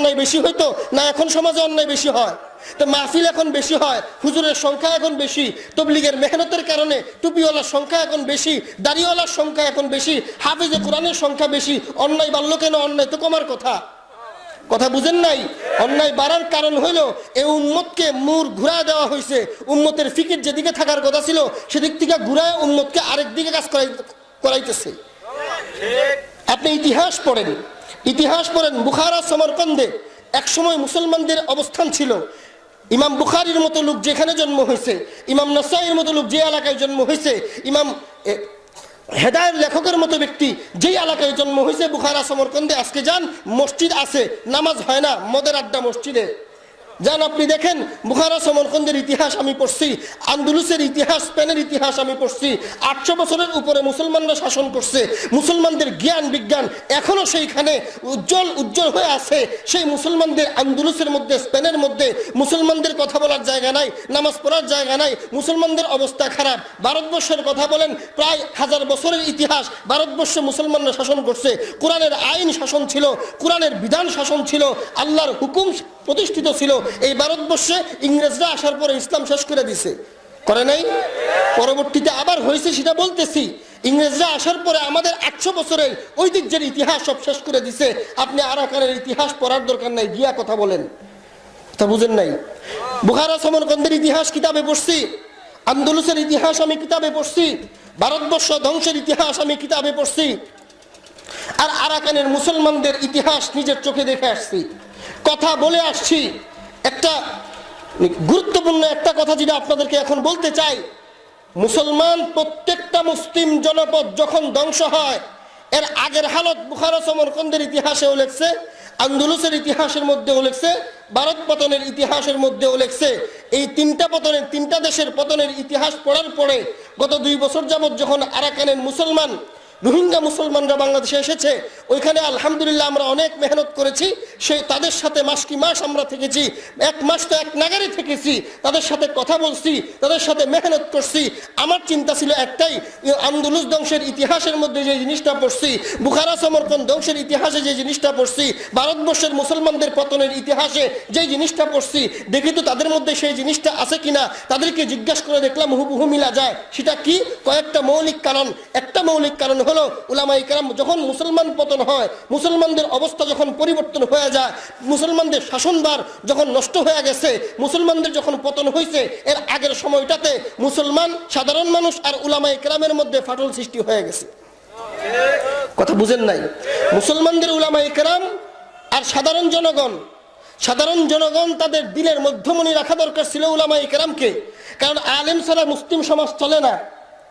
অন্যায় বেশি হইতো, না এখন সমাজে অন্যায় বেশি হয়। তো মাহফিল এখন বেশি হয়, হুজুরের সংখ্যা এখন বেশি, তবলিগের মেহনতের কারণে টুপিওয়ালার সংখ্যা এখন বেশি, দাড়িওয়ালার সংখ্যা এখন বেশি, হাফিজে কোরআনের সংখ্যা বেশি, অন্যায় বাড়ল কেন, অন্যায় তো কমার কথা। কথা বুঝেন নাই? অন্যায় বাড়ার কারণ হইল এই উম্মতকে মুর ঘুরা দেওয়া হয়েছে উম্মতের ফিকির যেদিকে থাকার কথা ছিল, সেদিক থেকে ঘুরায় উম্মতকে আরেক দিকে কাজ করাই করাইতেছে। আপনি ইতিহাস পড়েন। ইতিহাস পড়েন বুখারা, সমরকন্দে। একসময় মুসলমানদের অবস্থান ছিল। ইমাম বুখারির মতো লোক যেখানে জন্ম হয়েছে, ইমাম নসাইয়ের মতো লোক যে এলাকায় জন্ম হয়েছে, ইমাম হেদায়ের লেখকের মতো ব্যক্তি যেই এলাকায় জন্ম হয়েছে, বুখারা, সমরকন্দে, আজকে যান, মসজিদ আছে, নামাজ হয় না, মদের আড্ডা মসজিদে। যান আপনি দেখেন, বুখারা সমরকন্দের ইতিহাস আমি পড়ছি, আন্দুলুসের ইতিহাস, স্পেনের ইতিহাস আমি পড়ছি, আটশো বছরের উপরে মুসলমানরা শাসন করছে, মুসলমানদের জ্ঞান, বিজ্ঞান এখনও সেইখানে উজ্জ্বল উজ্জ্বল হয়ে আছে। সেই মুসলমানদের আন্দুলুসের মধ্যে, স্পেনের মধ্যে মুসলমানদের কথা বলার জায়গা নাই, নামাজ পড়ার জায়গা নাই, মুসলমানদের অবস্থা খারাপ। ভারতবর্ষের কথা বলেন, প্রায় হাজার বছরের ইতিহাস ভারতবর্ষে মুসলমানরা শাসন করছে। কোরআনের আইন শাসন ছিল, কোরআনের বিধান শাসন ছিল, আল্লাহর হুকুম প্রতিষ্ঠিত ছিল এই ভারতবর্ষে ইংরেজরা আসার পরে ইসলাম শেষ করে দিছে। করে নাই? পরবর্তীতে আবার হয়েছে সেটা বলতেছি। ইংরেজরা আসার পরে আমাদের একশো বছরের ঐতিহ্যের ইতিহাস সব শেষ করে দিছে। আপনি আরাকানের ইতিহাস পড়ার দরকার নাই, গিয়া কথা বলেন। তা বুঝেন নাই? বুখারা সমরকন্দের ইতিহাস কিতাবে পড়ছি। আন্দোলসের ইতিহাস আমি কিতাবে পড়ছি। ভারতবর্ষ ধ্বংসের ইতিহাস আমি কিতাবে পড়ছি। আর আরাকানের মুসলমানদের ইতিহাস নিজের চোখে দেখে আসছি। কথা বলে আসছি। একটা গুরুত্বপূর্ণ একটা কথা যেটা আপনাদেরকে এখন বলতে চাই, মুসলমান প্রত্যেকটা মুসলিম জনপদ যখন ধ্বংস হয়, এর আগের হালত বুখারা সমরকন্দের ইতিহাসেও লেখছে, আন্দোলসের ইতিহাসের মধ্যেও লেখছে, ভারত পতনের ইতিহাসের মধ্যেও লেখছে। এই তিনটা পতনের, তিনটা দেশের পতনের ইতিহাস পড়ার পরে গত দুই বছর যাবৎ যখন আরাকানের মুসলমান রোহিঙ্গা মুসলমানরা বাংলাদেশে এসেছে, ওইখানে আলহামদুলিল্লাহ আমরা অনেক মেহনত করেছি, সেই তাদের সাথে মাস কি মাস আমরা থেকেছি, এক মাস তো এক নাগারে থেকেছি, তাদের সাথে কথা বলছি, তাদের সাথে মেহনত করছি। আমার চিন্তা ছিল একটাই আন্দোলুস ধ্বংসের ইতিহাসের মধ্যে যে জিনিসটা পড়ছি, বুখারা সমর্পণ ধ্বংসের ইতিহাসে যে জিনিসটা পড়ছি, ভারতবর্ষের মুসলমানদের পতনের ইতিহাসে যে জিনিসটা পড়ছি, দেখি তো তাদের মধ্যে সেই জিনিসটা আছে কিনা? তাদেরকে জিজ্ঞাসা করে দেখলাম হুবহু মিলা যায়। সেটা কি? কয়েকটা মৌলিক কারণ, একটা মৌলিক কারণ হলো উলামা ইকরাম যখন মুসলমান পতন হয়, মুসলমানদের অবস্থা যখন পরিবর্তন হয়ে যায়, মুসলমানদের শাসনবার যখন নষ্ট হয়ে গেছে, মুসলমানদের যখন পতন হয়েছে এর আগের সময়টাতে মুসলমান, সাধারণ মানুষ আর উলামা ইকরামের মধ্যে ফাটল সৃষ্টি হয়ে গেছে। কথা বুঝেন নাই? মুসলমানদের উলামা ইকরাম আর সাধারণ জনগণ সাধারণ জনগণ তাদের দিলের মধ্যমণি রাখা দরকার ছিল উলামা ইকরামকে কারণ আলেম ছাড়া মুসলিম সমাজ চলে না।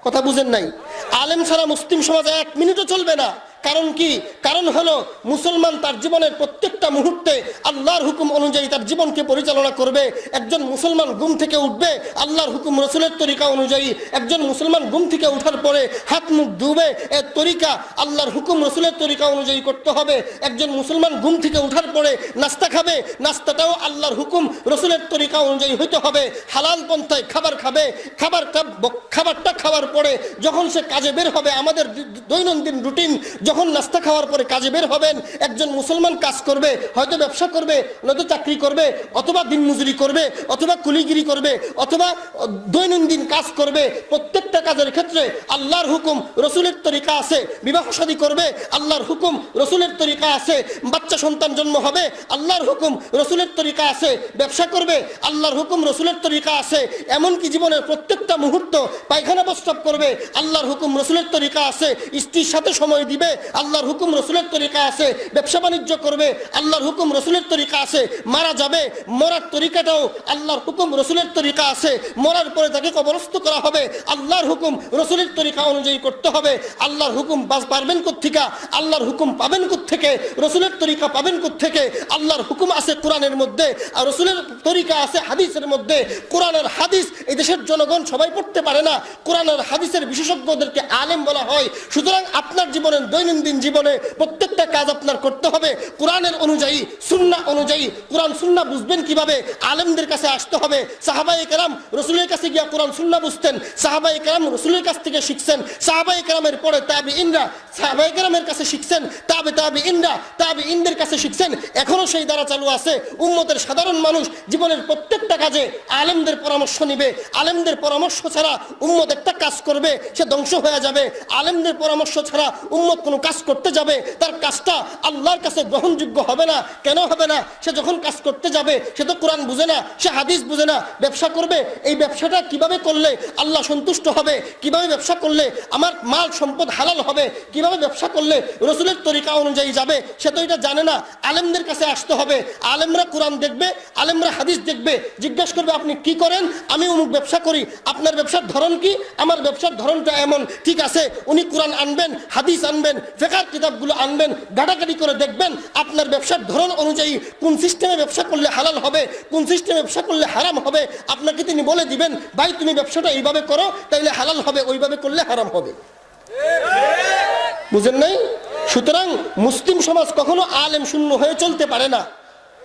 কথা বুঝেন নাই? আলেম ছাড়া মুসলিম সমাজে এক মিনিটও চলবে না। কারণ কি? কারণ হলো মুসলমান তার জীবনের প্রত্যেকটা মুহূর্তে আল্লাহর হুকুম অনুযায়ী তার জীবনকে পরিচালনা করবে। একজন মুসলমান ঘুম থেকে উঠবে আল্লাহর হুকুম রসুলের তরিকা অনুযায়ী। একজন মুসলমান ঘুম থেকে উঠার পরে হাত মুখ ধুবে এর তরিকা আল্লাহর হুকুম রসুলের তরিকা অনুযায়ী করতে হবে। একজন মুসলমান ঘুম থেকে উঠার পরে নাস্তা খাবে, নাস্তাটাও আল্লাহর হুকুম রসুলের তরিকা অনুযায়ী হইতে হবে। হালাল পন্থায় খাবার খাবে, খাবার খাব- খাবারটা খাওয়ার পরে যখন সে কাজে বের হবে, আমাদের দৈনন্দিন রুটিন যখন নাস্তা খাওয়ার পরে কাজে বের হবেন, একজন মুসলমান কাজ করবে, হয়তো ব্যবসা করবে, নয়তো চাকরি করবে, অথবা দিনমজুরি করবে, অথবা কুলিগিরি করবে, অথবা দৈনন্দিন কাজ করবে, প্রত্যেকটা কাজের ক্ষেত্রে আল্লাহর হুকুম রসুলের তরিকা আছে, বিবাহ শাদী করবে, আল্লাহর হুকুম রসুলের তরিকা আছে, বাচ্চা সন্তান জন্ম হবে, আল্লাহর হুকুম রসুলের তরিকা আছে, ব্যবসা করবে, আল্লাহর হুকুম রসুলের তরিকা আছে, এমনকি জীবনের প্রত্যেকটা মুহূর্ত পায়খানা প্রস্তাব করবে, আল্লাহর হুকুম রসুলের তরিকা আছে, স্ত্রীর সাথে সময় দিবে আল্লাহর হুকুম রসুলের তরিকা আছে, ব্যবসা বাণিজ্য করবে, আল্লাহর হুকুম রসুলের তরিকা আছে, মারা যাবে, মরার তরিকাটাও আল্লাহর হুকুম রসুলের তরিকা আছে, মরার পরে তাকে কবরস্থ করা হবে, আল্লাহর হুকুম রসুলের তরিকা অনুযায়ী করতে হবে, আল্লাহর হুকুম বাস পারবেন কোথেকে আল্লাহর হুকুম পাবেন থেকে রসুলের তরিকা পাবেন থেকে আল্লাহর হুকুম আছে কোরআনের মধ্যে, আর রসুলের তরিকা আছে হাদিসের মধ্যে, কোরআনের হাদিস এই দেশের জনগণ সবাই পড়তে পারে না, কোরআনের হাদিসের বিশেষজ্ঞদেরকে আলেম বলা হয়, সুতরাং আপনার জীবনের দৈনন্দিন দৈনন্দিন জীবনে প্রত্যেকটা কাজ আপনার করতে হবে। কোরআনের অনুযায়ী, সুন্না অনুযায়ী। কোরআন, সুন্না বুঝবেন কীভাবে? আলেমদের কাছে আসতে হবে। সাহাবাই কেরাম রসুলের কাছে গিয়া কোরআন, সুন্না বুঝতেন। সাহাবাই কেরাম রসুলের কাছ থেকে শিখছেন। সাহাবাই কেরামের পরে তাবি ইনরা সাহাবাই কেরামের কাছে শিখছেন। তাবে তাবি ইনরা তাবি ইনদের কাছে শিখছেন। এখনও সেই দ্বারা চালু আছে। উম্মতের সাধারণ মানুষ জীবনের প্রত্যেকটা কাজে আলেমদের পরামর্শ নিবে। আলেমদের পরামর্শ ছাড়া উম্মত একটা কাজ করবে, সে ধ্বংস হয়ে যাবে। আলেমদের পরামর্শ ছাড়া উম্মত কোনো কাজ করতে যাবে, তার কাজটা আল্লাহর কাছে গ্রহণযোগ্য হবে না। কেন হবে না? সে যখন কাজ করতে যাবে, সে তো কোরআন বুঝে না, সে হাদিস বুঝে না, ব্যবসা করবে। এই ব্যবসাটা কীভাবে করলে আল্লাহ সন্তুষ্ট হবে? কীভাবে ব্যবসা করলে আমার মাল সম্পদ হালাল হবে? কীভাবে ব্যবসা করলে রসুলের তরিকা অনুযায়ী যাবে? সে তো এটা জানে না। আলেমদের কাছে আসতে হবে। আলেমরা কোরআন দেখবে, আলেমরা হাদিস দেখবে। জিজ্ঞেস করবে, আপনি কি করেন? আমি অমুক ব্যবসা করি। আপনার ব্যবসার ধরন কি? আমার ব্যবসার ধরনটা এমন। ঠিক আছে, উনি কোরআন আনবেন, হাদিস আনবেন ফেকার কিতাবগুলো আনবেন গাটাগাটি করে দেখবেন, আপনার ব্যবসার ধরন অনুযায়ী কোন সিস্টেমে ব্যবসা করলে হালাল হবে, কোন সিস্টেমে ব্যবসা করলে হারাম হবে, আপনাকে তিনি বলে দিবেন, ভাই, তুমি ব্যবসাটা এইভাবে করো, তাইলে হালাল হবে, ওইভাবে করলে হারাম হবে। বুঝেন নাই? সুতরাং মুসলিম সমাজ কখনো আলেম শূন্য হয়ে চলতে পারে না।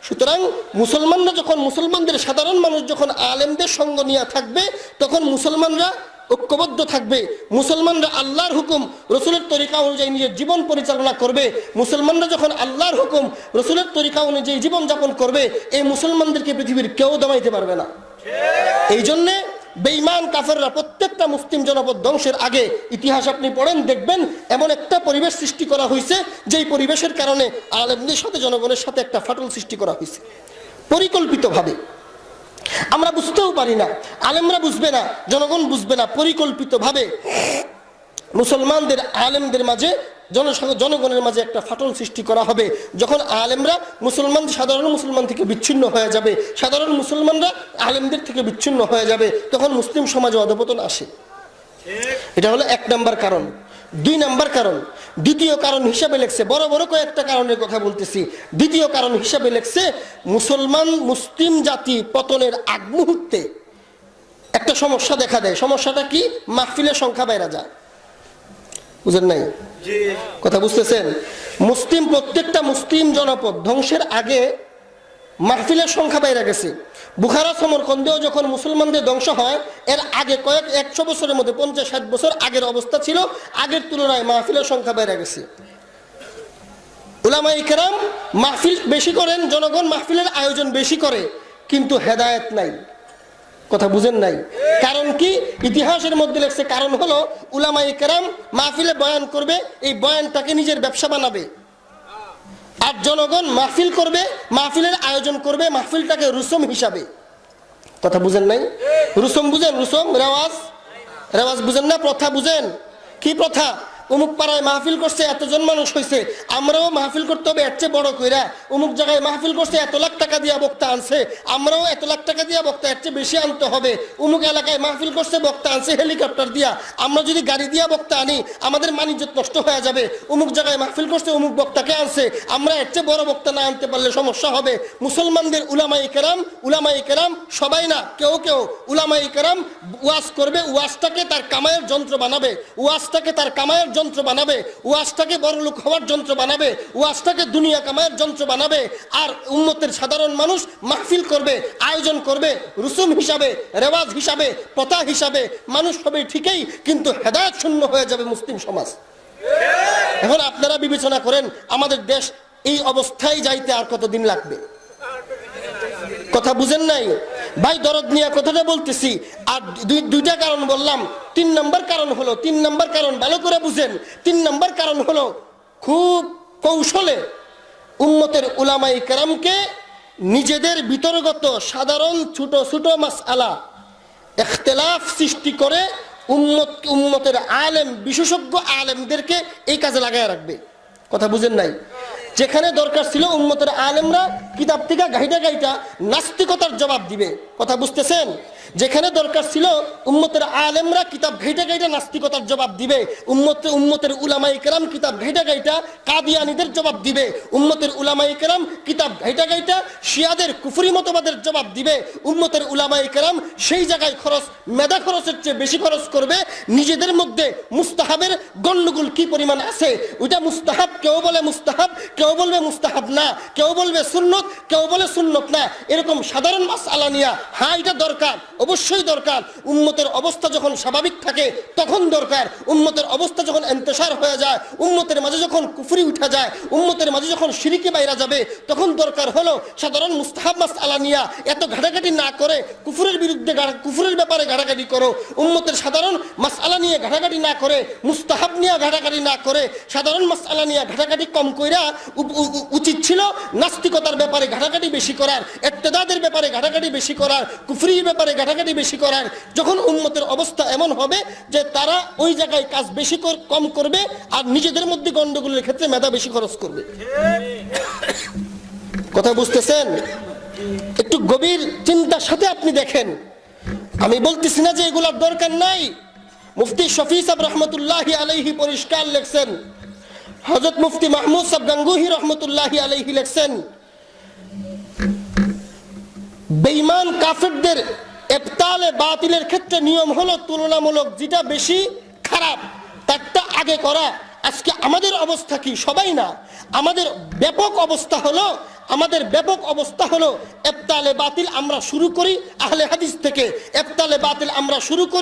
সুতরাং মুসলমানরা যখন মুসলমানদের সাধারণ মানুষ যখন আলেমদের সঙ্গ নিয়ে থাকবে, তখন মুসলমানরা ঐক্যবদ্ধ থাকবে। মুসলমানরা আল্লাহর হুকুম, রসুলের তরিকা অনুযায়ী নিজের জীবন পরিচালনা করবে। মুসলমানরা যখন আল্লাহর হুকুম, রসুলের তরিকা অনুযায়ী জীবন যাপন করবে, এই মুসলমানদেরকে পৃথিবীর কেউ দমাইতে পারবে না। এই জন্যে বেঈমান, কাফেররা প্রত্যেকটা মুসলিম জনপদ ধ্বংসের আগে ইতিহাস আপনি পড়েন, দেখবেন এমন একটা পরিবেশ সৃষ্টি করা হয়েছে যেই পরিবেশের কারণে আলেমদের সাথে জনগণের সাথে একটা ফাটল সৃষ্টি করা হয়েছে পরিকল্পিতভাবে আমরা বুঝতেও পারি না আলেমরা বুঝবে না জনগণ বুঝবে না পরিকল্পিতভাবে মুসলমানদের আলেমদের মাঝে জনসাধারণ জনগণের মাঝে একটা ফাটল সৃষ্টি করা হবে। যখন আলেমরা মুসলমান সাধারণ মুসলমান থেকে বিচ্ছিন্ন হয়ে যাবে সাধারণ মুসলমানরা আলেমদের থেকে বিচ্ছিন্ন হয়ে যাবে তখন মুসলিম সমাজে অধপতন আসে। এটা হলো এক নম্বর কারণ। দুই নাম্বার কারণ। দ্বিতীয় কারণ হিসাবে লেখছে বড় বড় কয়েকটা কারণের কথা বলতেছি। দ্বিতীয় কারণ হিসাবে লেখছে মুসলমান মুসলিম জাতি পতনের আগ মুহূর্তে একটা সমস্যা দেখা দেয়। সমস্যাটা কি? মাহফিলের সংখ্যা বাইরা যায়। বুঝেন নাই? কথা বুঝতেছেন? মুসলিম প্রত্যেকটা মুসলিম জনপদ ধ্বংসের আগে মাহফিলের সংখ্যা বাইরে গেছে। বুখারা সমরকন্দেও যখন মুসলমানদের ধ্বংস হয়, এর আগে কয়েক একশো বছরের মধ্যে, পঞ্চাশ ষাট বছর আগের অবস্থা ছিল, আগের তুলনায় মাহফিলের সংখ্যা বাইরে গেছে। উলামা ইকরাম মাহফিল বেশি করেন, জনগণ মাহফিলের আয়োজন বেশি করে, কিন্তু হেদায়েত নাই। কথা বুঝেন নাই? কারণ কি? ইতিহাসের মধ্যে লেখছে, কারণ হলো উলামা ইকরাম মাহফিলে বয়ান করবে, এই বয়ানটাকে নিজের ব্যবসা বানাবে। আর জনগণ মাহফিল করবে, মাহফিলের আয়োজন করবে, মাহফিলটাকে রুসম হিসাবে। কথা বুঝেন নাই? রুসম বুঝেন? রুসম? রেওয়াজ? রেওয়াজ বুঝেন না? প্রথা বুঝেন? কি প্রথা? অমুক পাড়ায় মাহফিল করছে, এতজন মানুষ হয়েছে আমরাও মাহফিল করতে হবে, এর চেয়ে বড় কইরা অমুক জায়গায় মাহফিল করছে, এত লাখ টাকা দিয়া বক্তা আনছে, আমরাও এত লাখ টাকা দিয়া বক্তা, এর চেয়ে বেশি আনতে হবে। অমুক এলাকায় মাহফিল করছে, বক্তা আনছে, হেলিকপ্টার দিয়া, আমরা যদি গাড়ি দিয়া বক্তা আনি, আমাদের মানিজ্য নষ্ট হয়ে যাবে। অমুক জায়গায় মাহফিল করছে, অমুক বক্তাকে আনছে, আমরা এর চেয়ে বড় বক্তা না আনতে পারলে সমস্যা হবে। মুসলমানদের উলামাই কেরাম উলামাই কেরাম, সবাই না, কেউ কেউ উলামাই কেরাম ওয়াজ করবে, ওয়াজটাকে তার কামায়ের যন্ত্র বানাবে, ওয়াজটাকে তার কামায়ের যন্ত্র বানাবে, ওয়াজটাকে বড় লোক হওয়ার যন্ত্র বানাবে, ওয়াজটাকে দুনিয়া কামায়ের যন্ত্র বানাবে, আর উম্মতের সাধারণ মানুষ মাহফিল করবে, আয়োজন করবে, রুসুম হিসাবে, রেওয়াজ হিসাবে, প্রথা হিসাবে, মানুষ হবে ঠিকই, কিন্তু হেদায়ত শূন্য হয়ে যাবে মুসলিম সমাজ। এখন আপনারা বিবেচনা করেন, আমাদের দেশ এই অবস্থায় যাইতে আর কতদিন লাগবে? কথা বুঝেন নাই? ভাই, দরদ নিয়ে কথাটা বলতেছি। আর দুই দুইটা কারণ বললাম। তিন নম্বর কারণ হলো, তিন নম্বর কারণ ভালো করে বুঝেন। তিন নম্বর কারণ হলো, খুব কৌশলে উম্মতের উলামাই কেরামকে নিজেদের বিতর্গত সাধারণ ছোট ছোট মাস আলা এখতলাফ সৃষ্টি করে উম্মত উম্মতের আলেম, বিশেষজ্ঞ আলেমদেরকে এই কাজে লাগায় রাখবে। কথা বুঝেন নাই? যেখানে দরকার ছিল উন্মতের আলেমরা কিতাব থেকে গাইটা গাইটা নাস্তিকতার জবাব দিবে। কথা বুঝতেছেন? যেখানে দরকার ছিল উম্মতের আলেমরা কিতাব ঘেটে ঘেটে নাস্তিকতার জবাব দিবে। উম্মত উম্মতের উলামাই কেরাম কিতাব ঘেটে ঘেটে কাদিয়ানিদের জবাব দিবে। উম্মতের উলামাই কেরাম কিতাব ঘেটে ঘেটে শিয়াদের কুফরি মতবাদের জবাব দিবে। উম্মতের উলামাই কেরাম সেই জায়গায় খরচ, মেধা খরচের চেয়ে বেশি খরচ করবে। নিজেদের মধ্যে মুস্তাহাবের গন্ডগোল কি পরিমাণ আছে? ওইটা মুস্তাহাব, কেউ বলে মুস্তাহাব, কেউ বলবে মুস্তাহাব না। কেউ বলবে সুন্নত, কেউ বলে সুন্নত না। এরকম সাধারণ মাস আলানিয়া হ্যাঁ এটা দরকার। অবশ্যই দরকার। উম্মতের অবস্থা যখন স্বাভাবিক থাকে, তখন দরকার। উম্মতের অবস্থা যখন এন্তেসার হয়ে যায়, উম্মতের মাঝে যখন কুফরি উঠা যায়, উম্মতের মাঝে যখন সিরিকে বাইরা যাবে, তখন দরকার হলো সাধারণ মুস্তাহাব মাস আলানিয়া এত ঘাটাঘাটি না করে কুফুরের বিরুদ্ধে কুফুরের ব্যাপারে ঘাটাঘাটি করো। উম্মতের সাধারণ মাস আলা নিয়ে ঘাটাঘাটি না করে, মুস্তাহাব নিয়ে ঘাটাঘাটি না করে, সাধারণ মাস আলা নিয়ে ঘাটাঘাটি কম কইরা উচিত ছিল নাস্তিকতার ব্যাপারে ঘাটাঘাটি বেশি করার এত্তেদাদের ব্যাপারে ঘাটাঘাটি বেশি করার, কুফরির ব্যাপারে ঘাটাঘাটি বেশি করার, যখন উম্মতের অবস্থা এমন হবে যে তারা ওই জায়গায় কাজ বেশি কম করবে আর নিজেদের মধ্যে গন্ডগোলের ক্ষেত্রে মেধা বেশি খরচ করবে। কথা বুঝতেছেন? একটু গভীর চিন্তার সাথে আপনি দেখেন। আমি বলতেছি না যে এগুলার দরকার নাই। মুফতি শফি সাহেব রহমতুল্লাহি আলাইহি পরিষ্কার লেখছেন। হজরত মুফতি মাহমুদ সাহেব গাঙ্গুহি রহমতুল্লাহি আলাইহি লেখছেন, বেঈমান কাফেরদের এফতালে বাতিলের ক্ষেত্রে নিয়ম হলো তুলনামূলক যেটা বেশি খারাপ, তারটা আগে করা। আজকে আমাদের অবস্থা কি? সবাই না। আমাদের ব্যাপক অবস্থা হলো, আমাদের ব্যাপক অবস্থা হলো এফতালে বাতিল আমরা শুরু করি আহলে হাদিস থেকে। এফতালে বাতিল আমরা শুরু করি